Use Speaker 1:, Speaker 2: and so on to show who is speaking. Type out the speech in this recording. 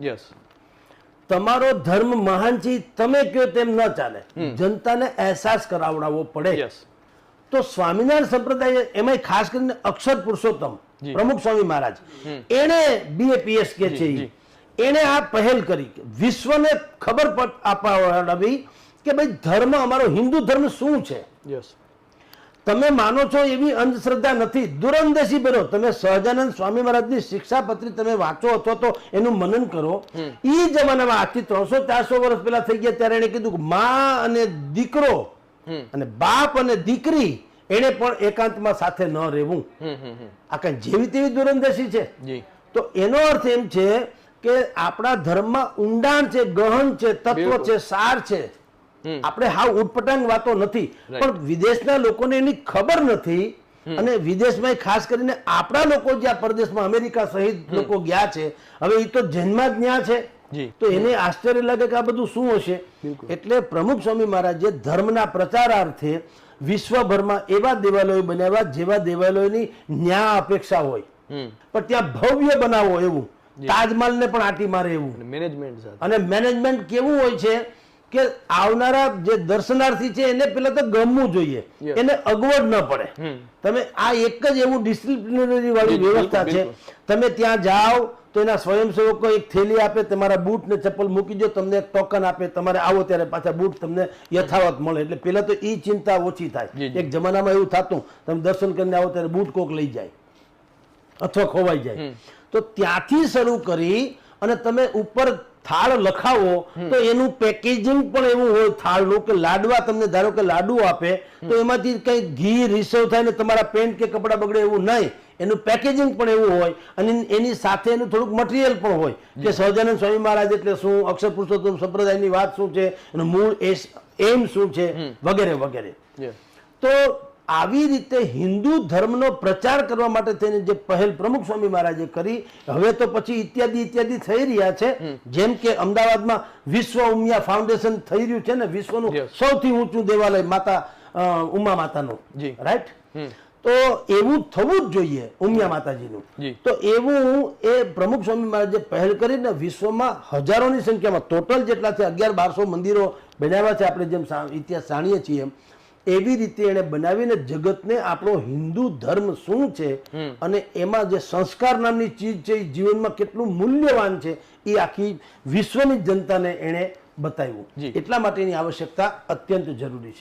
Speaker 1: Yes
Speaker 2: તમારો ધર્મ મહાન છે તમે કયો તેમ ન ચાલે. જનતાને અહેસાસ કરાવડાવવો પડે. તો સ્વામિનારાયણ સંપ્રદાય એમાં ખાસ કરીને અક્ષર પુરુષોત્તમ પ્રમુખ સ્વામી મહારાજ. એણે બીએપીએસ કે છે એને એણે આ પહેલ કરી. વિશ્વને ખબર અપાવડાવી કે ભાઈ ધર્મ અમારો હિન્દુ ધર્મ શું છે?
Speaker 1: યસ
Speaker 2: તમે માનો છો એવી અંધશ્રદ્ધા નથી. દુરંદેશી બનો. તમે સહજાનંદ સ્વામી મહારાજની શિક્ષાપત્રી તમે વાંચો અથવા તો એનું મનન કરો. એ જમાનામાં આજથી ત્રણસો ચારસો વર્ષ પહેલા થઈ ગયા ત્યારે એણે કીધું મા અને દીકરો અને બાપ અને દીકરી એને પણ એકાંતમાં સાથે ન રહેવું. આ કઈ જેવી તેવી દુરંદેશી છે? તો એનો અર્થ એમ છે કે આપણા ધર્મમાં ઊંડાણ છે ગહન છે તત્વ છે સાર છે. આપણે હાવ ઉટપટાંગ વાતો નથી. પણ વિદેશના લોકોને એની ખબર નથી અને વિદેશમાં ખાસ કરીને આપણા લોકો જ્યાં પરદેશમાં અમેરિકા સહિત લોકો ગયા છે હવે એ તો જન્મા જ છે. તો એને આશ્ચર્ય લાગે કે આ બધું શું હશે? એટલે પ્રમુખ સ્વામી મહારાજે ધર્મના પ્રચારાર્થે વિશ્વભરમાં એવા દેવાલયો બનાવ્યા જેવા દેવાલયોની ન્યા અપેક્ષા હોય. પણ ત્યાં ભવ્ય બનાવો એવું. તાજમહલ ને પણ આટી મારે એવું.
Speaker 1: મેનેજમેન્ટ
Speaker 2: અને મેનેજમેન્ટ કેવું હોય છે કે આવનારા જે દર્શનાર્થી છે એને પેલા તો ગમવું જોઈએ. એને અગવડ ન પડે. તમે આ એક જ એવું ડિસિપ્લિનરી વાળી વ્યવસ્થા છે. તમે ત્યાં જાઓ તો એના સ્વયંસેવકો એક થેલી આપે તમારા બૂટ ને ચપ્પલ મૂકી દો તમને એક ટોકન આપે તમારે આવો ત્યારે પાછા બૂટ તમને યથાવત મળે. એટલે પેલા તો એ ચિંતા ઓછી થાય. એક જમાનામાં એવું થતું તમે દર્શન કરીને આવો ત્યારે બૂટ કોક લઈ જાય. અથવા ખોવાઈ જાય. તો ત્યાંથી શરૂ કરી અને તમે ઉપર થાળ લખાવો તો એનું પેકેજિંગ પણ એવું હોય થાળનું કે લાડવા તમને ધારો કે લાડુ આપે તો એમાંથી કંઈ ઘી રિસર્વ થાય ને તમારા પેન્ટ કે કપડાં બગડે એવું નહીં. એનું પેકેજિંગ પણ એવું હોય અને એની સાથે એનું થોડુંક મટીરિયલ પણ હોય. કે સહજાનંદ સ્વામી મહારાજ એટલે શું અક્ષર પુરુષોત્તમ સંપ્રદાયની વાત શું છે એનું મૂળ એમ શું છે વગેરે વગેરે. તો આવી રીતે હિન્દુ ધર્મનો પ્રચાર કરવા માટે થઈને જે પહેલ પ્રમુખ સ્વામી મહારાજે કરી હવે તો પછી ઇત્યાદિ ઇત્યાદિ થઈ રહ્યા છે. જેમ કે અમદાવાદમાં વિશ્વ ઉમિયા ફાઉન્ડેશન થઈ રહ્યું છે ને વિશ્વનું સૌથી ઊંચું દેવાલય માતા ઉમા માતાનું. રાઈટ તો એવું થવું જ જોઈએ ઉમિયા માતાજીનું. તો એવું એ પ્રમુખ સ્વામી મહારાજે પહેલ કરીને વિશ્વમાં હજારોની સંખ્યામાં ટોટલ જેટલા છે અગિયાર બારસો મંદિરો બનાવ્યા છે આપણે જેમ ઇતિહાસ જાણીએ છીએ એમ. એવી રીતે એને બનાવીને જગતને આપણો હિન્દુ ધર્મ શું છે? અને એમાં જે સંસ્કાર નામની ચીજ છે એ જીવનમાં કેટલું મૂલ્યવાન છે એ આખી વિશ્વની જનતાને એણે બતાવ્યું. એટલા માટેની આવશ્યકતા અત્યંત જરૂરી છે.